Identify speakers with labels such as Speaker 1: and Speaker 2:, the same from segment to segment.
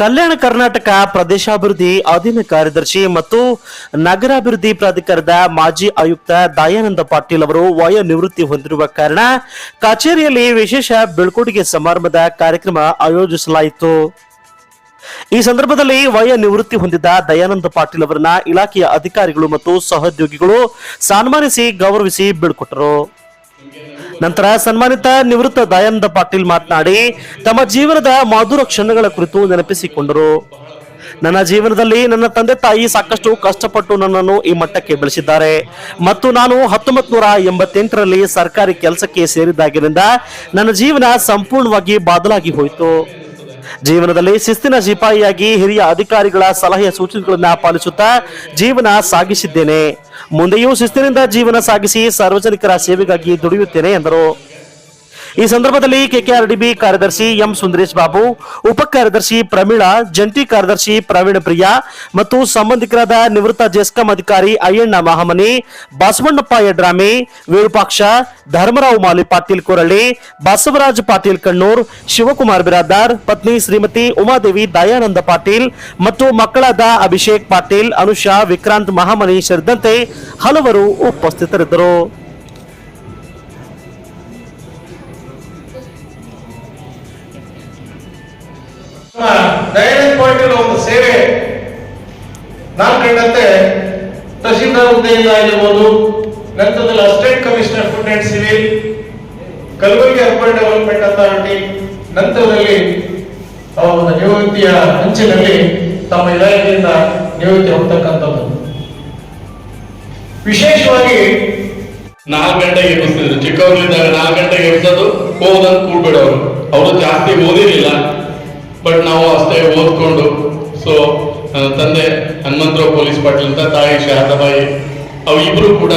Speaker 1: ಕಲ್ಯಾಣ ಕರ್ನಾಟಕ ಪ್ರದೇಶಾಭಿವೃದ್ಧಿ ಅಧೀನ ಕಾರ್ಯದರ್ಶಿ ಮತ್ತು ನಗರಾಭಿವೃದ್ಧಿ ಪ್ರಾಧಿಕಾರದ ಮಾಜಿ ಆಯುಕ್ತ ದಯಾನಂದ ಪಾಟೀಲ್ ಅವರು ವಯ ನಿವೃತ್ತಿ ಹೊಂದಿರುವ ಕಾರಣ ಕಚೇರಿಯಲ್ಲಿ ವಿಶೇಷ ಬೀಳ್ಕೊಡುಗೆ ಸಮಾರಂಭದ ಕಾರ್ಯಕ್ರಮ ಆಯೋಜಿಸಲಾಯಿತು. ಈ ಸಂದರ್ಭದಲ್ಲಿ ವಯ ನಿವೃತ್ತಿ ಹೊಂದಿದ ದಯಾನಂದ ಪಾಟೀಲ್ ಅವರನ್ನ ಇಲಾಖೆಯ ಅಧಿಕಾರಿಗಳು ಮತ್ತು ಸಹೋದ್ಯೋಗಿಗಳು ಸನ್ಮಾನಿಸಿ ಗೌರವಿಸಿ ಬೀಳ್ಕೊಟ್ಟರು. ನಂತರ ಸನ್ಮಾನಿತ ನಿವೃತ್ತ ದಯಾನಂದ ಪಾಟೀಲ್ ಮಾತನಾಡಿ, ತಮ್ಮ ಜೀವನದ ಮಾಧುರ ಕ್ಷಣಗಳ ಕುರಿತು ನೆನಪಿಸಿಕೊಂಡರು. ನನ್ನ ಜೀವನದಲ್ಲಿ ನನ್ನ ತಂದೆ ತಾಯಿ ಸಾಕಷ್ಟು ಕಷ್ಟಪಟ್ಟು ನನ್ನನ್ನು ಈ ಮಟ್ಟಕ್ಕೆ ಬೆಳೆಸಿದ್ದಾರೆ. ಮತ್ತು ನಾನು ಹತ್ತೊಂಬತ್ ನೂರ ಎಂಬತ್ತೆಂಟರಲ್ಲಿ ಸರ್ಕಾರಿ ಕೆಲಸಕ್ಕೆ ಸೇರಿದಾಗಿನಿಂದ ನನ್ನ ಜೀವನ ಸಂಪೂರ್ಣವಾಗಿ ಬದಲಾಗಿ ಹೋಯಿತು. ಜೀವನದಲ್ಲಿ ಶಿಸ್ತಿನ ಸಿಪಾಯಿಯಾಗಿ ಹಿರಿಯ ಅಧಿಕಾರಿಗಳ ಸಲಹೆ ಸೂಚನೆಗಳನ್ನ ಪಾಲಿಸುತ್ತಾ ಜೀವನ ಸಾಗಿಸಿದ್ದೇನೆ. ಮುಂದೆಯೂ ಶಿಸ್ತಿನಿಂದ ಜೀವನ ಸಾಗಿಸಿ ಸಾರ್ವಜನಿಕರ ಸೇವೆಗಾಗಿ ದುಡಿಯುತ್ತೇನೆ ಎಂದರು. ಈ ಸಂದರ್ಭದಲ್ಲಿ ಕೆಕೆಆರ್ಡಿಬಿ ಕಾರ್ಯದರ್ಶಿ ಎಂ ಸುಂದರೇಶ್ ಬಾಬು, ಉಪ ಕಾರ್ಯದರ್ಶಿ ಪ್ರಮೀಳಾ, ಜಂಟಿ ಕಾರ್ಯದರ್ಶಿ ಪ್ರವೀಣ್ ಪ್ರಿಯಾ ಮತ್ತು ಸಂಬಂಧಿಕರಾದ ನಿವೃತ್ತ ಜೆಸ್ಕಾಂ ಅಧಿಕಾರಿ ಅಯ್ಯಣ್ಣ ಮಹಾಮನಿ, ಬಸವಣ್ಣಪ್ಪ ಯಡ್ರಾಮಿ ವಿರೂಪಾಕ್ಷ, ಧರ್ಮರಾವ್ ಮಾಲಿ ಪಾಟೀಲ್ ಕೊರಳ್ಳಿ ಬಸವರಾಜ್ ಪಾಟೀಲ್ ಕಣ್ಣೂರ್, ಶಿವಕುಮಾರ್ ಬಿರಾದಾರ್, ಪತ್ನಿ ಶ್ರೀಮತಿ ಉಮಾದೇವಿ ದಯಾನಂದ ಪಾಟೀಲ್ ಮತ್ತು ಮಕ್ಕಳಾದ ಅಭಿಷೇಕ್ ಪಾಟೀಲ್, ಅನುಷಾ, ವಿಕ್ರಾಂತ್ ಮಹಾಮನಿ ಸೇರಿದಂತೆ ಹಲವರು ಉಪಸ್ಥಿತರಿದ್ದರು.
Speaker 2: ನಮ್ಮ ಪಾಯಿಂಟ್ ಒಂದು ಸೇವೆ ನಾನು ಕಂಡಂತೆ ತಹಶೀಲ್ದಾರ್ ಹುದ್ದೆಯಿಂದ ಆಗಿರ್ಬೋದು ನಂತರದಲ್ಲಿ assistant commissioner food and civil, Kalaburagi urban development authority, ನಂತರದಲ್ಲಿ ಅವರ ನಿವೃತ್ತಿಯ ಅಂಚಿನಲ್ಲಿ ತಮ್ಮ ಇಲಾಖೆಯಿಂದ ನಿವೃತ್ತಿ ಹೋಗ್ತಕ್ಕಂಥದ್ದು ವಿಶೇಷವಾಗಿ
Speaker 3: ನಾಲ್ಕು ಗಂಟೆಗೆ ಎಬ್ಬಿಸ್ತಿದ್ರು. ಚಿಕ್ಕವರಿದ್ದಾಗ ನಾಲ್ಕು ಗಂಟೆಗೆ ಎಬ್ಬಿಸೋದು ಹೋದಂತ ಕೂಡ್ಬಿಡೋರು ಅವರು ಜಾಸ್ತಿ ಓದಿರಲಿಲ್ಲ. ಬಟ್ ನಾವು ಅಷ್ಟೇ ಓದ್ಕೊಂಡು ಸೊ ತಂದೆ ಹನುಮಂತರಾವ್ ಪೊಲೀಸ್ ಪಾಟೀಲ್ ಅಂತ, ತಾಯಿ ಶಾರದಾಬಾಯಿ ಅವಿಬ್ರು ಕೂಡ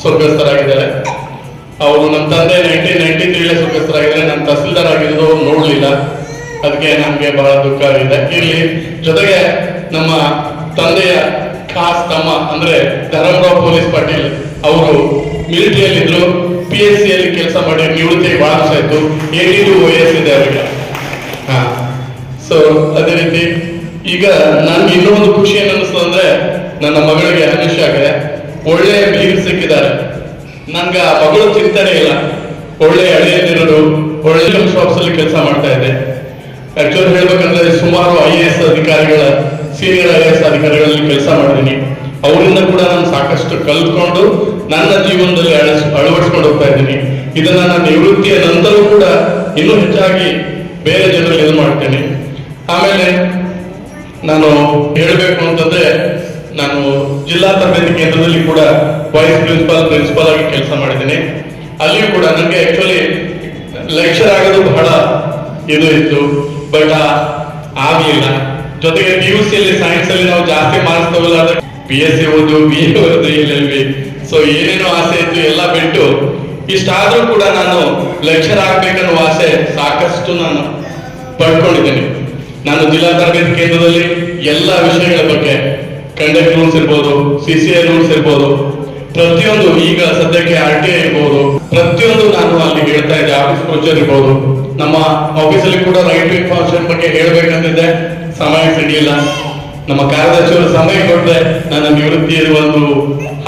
Speaker 3: ಸ್ವರ್ಗಸ್ಥರಾಗಿದ್ದಾರೆ. ಅವರು ನಮ್ಮ ತಂದೆ ನೈನ್ಟೀನ್ ನೈನ್ಟಿ ತ್ರೀಲೇ ಸ್ವರ್ಗಸ್ಥರಾಗಿದ್ದಾರೆ. ನಮ್ಮ ತಹಸೀಲ್ದಾರ್ ಆಗಿರೋದು ಅವ್ರು ನೋಡಲಿಲ್ಲ. ಅದಕ್ಕೆ ನಮಗೆ ಬಹಳ ದುಃಖ ಆಗಿದೆ. ಇಲ್ಲಿ ಜೊತೆಗೆ ನಮ್ಮ ತಂದೆಯ ಖಾಸ್ ತಮ್ಮ ಅಂದ್ರೆ ಧರ್ಮರಾವ್ ಪೊಲೀಸ್ ಪಾಟೀಲ್ ಅವರು ಮಿಲಿಟರಿಯಲ್ಲಿದ್ರು ಪಿ ಎಸ್ ಸಿಯಲ್ಲಿ ಕೆಲಸ ಮಾಡಿ ನಿವೃತ್ತಿ ಬಹಳ ವರ್ಷ ಏಟಿ ಟು ವಯಸ್ ಇದೆ ಅವರಿಗೆ. ಸೊ, ಅದೇ ರೀತಿ ಈಗ ನನ್ಗೆ ಇನ್ನೂ ಒಂದು ಖುಷಿ ಏನ್ ಅನ್ನಿಸ್ತು ಅಂದ್ರೆ ನನ್ನ ಮಗಳಿಗೆ ಅನುಷಾಗೆ ಒಳ್ಳೆ ಬೀರ್ ಸಿಕ್ಕಿದ್ದಾರೆ. ನನ್ಗೆ ಆ ಮಗಳು ಚಿಂತನೆ ಇಲ್ಲ. ಒಳ್ಳೆ ಹಳೆಯದಿರೋದು ಒಳ್ಳೆ ಶಾಪ್ಸ್ ಅಲ್ಲಿ ಕೆಲಸ ಮಾಡ್ತಾ ಇದೆ ಆಕ್ಚುಲಿ ಹೇಳ್ಬೇಕಂದ್ರೆ ಸುಮಾರು ಐ ಎ ಎಸ್ ಅಧಿಕಾರಿಗಳ ಸೀನಿಯರ್ ಐ ಎ ಎಸ್ ಅಧಿಕಾರಿಗಳಲ್ಲಿ ಕೆಲಸ ಮಾಡಿದ್ದೀನಿ. ಅವರಿಂದ ಕೂಡ ನಾನು ಸಾಕಷ್ಟು ಕಲ್ತ್ಕೊಂಡು ನನ್ನ ಜೀವನದಲ್ಲಿ ಅಳಸ್ ಅಳವಡಿಸ್ಕೊಂಡು ಹೋಗ್ತಾ ಇದ್ದೀನಿ. ಇದನ್ನ ನನ್ನ ನಿವೃತ್ತಿಯ ನಂತರ ಕೂಡ ಇನ್ನೂ ಹೆಚ್ಚಾಗಿ ಬೇರೆ ಜನರಲ್ಲಿ ಇದು ಮಾಡ್ತೇನೆ. ಆಮೇಲೆ ನಾನು ಹೇಳಬೇಕು ಅಂತಂದ್ರೆ ನಾನು ಜಿಲ್ಲಾ ತರಬೇತಿ ಕೇಂದ್ರದಲ್ಲಿ ಕೂಡ ವೈಸ್ ಪ್ರಿನ್ಸಿಪಾಲ್ ಪ್ರಿನ್ಸಿಪಾಲ್ ಆಗಿ ಕೆಲಸ ಮಾಡಿದ್ದೀನಿ. ಅಲ್ಲಿಯೂ ಕೂಡ ನನಗೆ ಆಕ್ಚುಲಿ ಲೆಕ್ಚರ್ ಆಗೋದು ಬಹಳ ಇದು ಇತ್ತು ಬಟ್ ಆಗ್ಲಿಲ್ಲ ಜೊತೆಗೆ ಪಿ ಯು ಸಿ ಅಲ್ಲಿ ಸೈನ್ಸ್ ಅಲ್ಲಿ ನಾವು ಜಾಸ್ತಿ ಮಾರ್ಕ್ಸ್ ತಗೊಳ್ಳಾದ್ರೆ ಪಿ ಎಸ್ ಸಿ ಓದು ಬಿ ಎ ಓದು ಎಲ್ ಎಲ್ ಬಿ ಸೊ ಏನೇನೋ ಆಸೆ ಇತ್ತು ಎಲ್ಲ ಬಿಟ್ಟು ಇಷ್ಟಾದ್ರೂ ಕೂಡ ನಾನು ಲೆಕ್ಚರ್ ಆಗ್ಬೇಕನ್ನೋ ಆಸೆ ಸಾಕಷ್ಟು ನಾನು ಪಡ್ಕೊಂಡಿದ್ದೀನಿ. ನಾನು ಜಿಲ್ಲಾ ತರಬೇತಿ ಕೇಂದ್ರದಲ್ಲಿ ಎಲ್ಲ ವಿಷಯಗಳ ಬಗ್ಗೆ ಕಂಡಕ್ಟ್ ರೂಲ್ಸ್ ಇರ್ಬೋದು ಸಿ ಸಿ ಐ ರೂಲ್ಸ್ ಇರ್ಬೋದು, ಪ್ರತಿಯೊಂದು ಈಗ ಸದ್ಯಕ್ಕೆ ಆರ್ ಟಿ ಐ ಇರ್ಬೋದು, ಪ್ರತಿಯೊಂದು ನಾನು ಅಲ್ಲಿ ಹೇಳ್ತಾ ಇದ್ದೆ ಆಫೀಸ್ ಪ್ರೊಚರ್ ಇರ್ಬೋದು. ನಮ್ಮ ಆಫೀಸಲ್ಲಿ ಕೂಡ ರೈಟ್ ಟು ಇನ್ಫಾರ್ಮೇಶನ್ ಬಗ್ಗೆ ಹೇಳ್ಬೇಕಂತಿದ್ದೆ. ಸಮಯ ಸಿಡಿಯಿಲ್ಲ ನಮ್ಮ ಕಾರ್ಯದರ್ಶಿಯವರು ಸಮಯ ಕೊಟ್ಟರೆ ನನ್ನ ನಿವೃತ್ತಿ ಒಂದು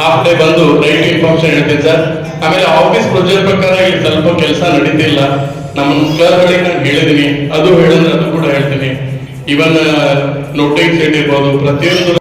Speaker 3: ಹಾಫ್ ಡೇ ಬಂದು ರೈಟ್ ಟು ಇನ್ಫಾರ್ಮೇಶನ್ ಹೇಳ್ತೀನಿ ಸರ್. ಆಮೇಲೆ ಆಫೀಸ್ ಪ್ರೊಜೆಕ್ಟ್ ಪ್ರಕಾರ ಇಲ್ಲಿ ಸ್ವಲ್ಪ ಕೆಲಸ ನಡೀತಿಲ್ಲ. ನಮ್ಮ ಕ್ಲರ್ಗಳಿಗೆ ನಾನು ಹೇಳಿದ್ದೀನಿ. ಅದು ಹೇಳಿದ್ರೆ ಅದು ಕೂಡ ಹೇಳ್ತೀನಿ. ಇವನ್ ನೋಟಿಂಗ್ ಸೀಟ್ ಇರ್ಬೋದು ಪ್ರತಿಯೊಂದು